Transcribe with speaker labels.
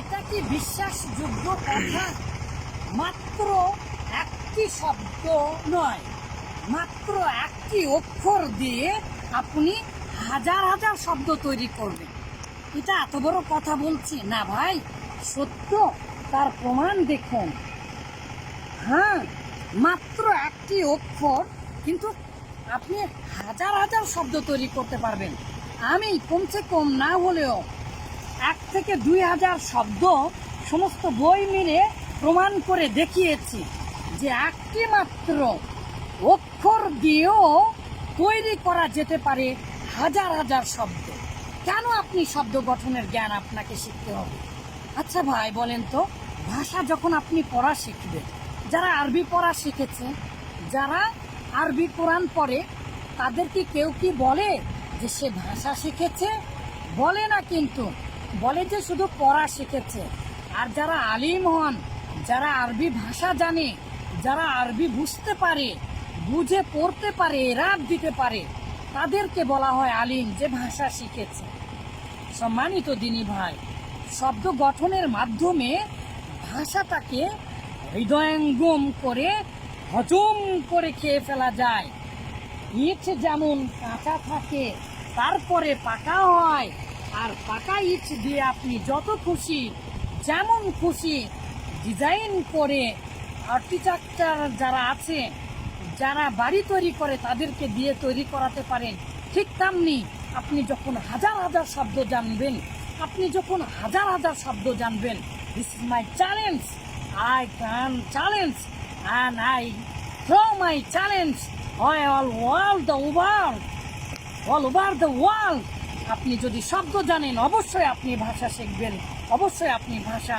Speaker 1: এটা কি বিশ্বাসযোগ্য কথা? মাত্র একটি শব্দ নয়। মাত্র একটি অক্ষর দিয়ে আপনি হাজার হাজার শব্দ তৈরি করবেন। এটা এত বড় কথা বলছি না ভাই, সত্য? তার প্রমাণ দেখুন। হ্যাঁ মাত্র একটি অক্ষর, কিন্তু আপনি হাজার হাজার শব্দ তৈরি করতে পারবেন। আমি কমসে কম না হলেও এক থেকে দুই হাজার শব্দ সমস্ত বই মিলে প্রমাণ করে দেখিয়েছি যে একটি মাত্র অক্ষর দিয়েও তৈরি করা যেতে পারে হাজার হাজার শব্দ। কেন আপনি শব্দ গঠনের জ্ঞান আপনাকে শিখতে হবে? আচ্ছা ভাই, বলেন তো, ভাষা যখন আপনি পড়া শিখবেন, যারা আরবি পড়া শিখেছে, যারা আরবি কোরআন পড়ে, তাদের কি কেউ কি বলে যে সে ভাষা শিখেছে? বলে না কিন্তু। বলে যে শুধু পড়া শিখেছে। আর যারা আলিম হন, যারা আরবি ভাষা জানে, যারা আরবি বুঝতে পারে, বুঝে পড়তে পারে রাত দিতে পারে, তাদেরকে বলা হয় আলিম যে ভাষা শিখেছে। সম্মানিত দিনী ভাই, শব্দ গঠনের মাধ্যমে ভাষাটাকে হৃদয়ঙ্গম করে, হজম করে খেয়ে ফেলা যায়। ইট যেমন কাঁচা থাকে, তারপরে পাকা হয় আর পাকা ইট দিয়ে আপনি যত খুশি, যেমন খুশি ডিজাইন করে আর্টিটেকচার যারা আছে, যারা বাড়ি তৈরি করে তাদেরকে দিয়ে তৈরি করাতে পারেন। ঠিক তেমনি আপনি যখন হাজার হাজার শব্দ জানবেন, আপনি যখন হাজার হাজার শব্দ জানবেন this is my challenge I can challenge and I throw my challenge all world the world all over the world আপনি যদি শব্দ জানেন অবশ্যই আপনি ভাষা শিখবেন। অবশ্যই আপনি ভাষা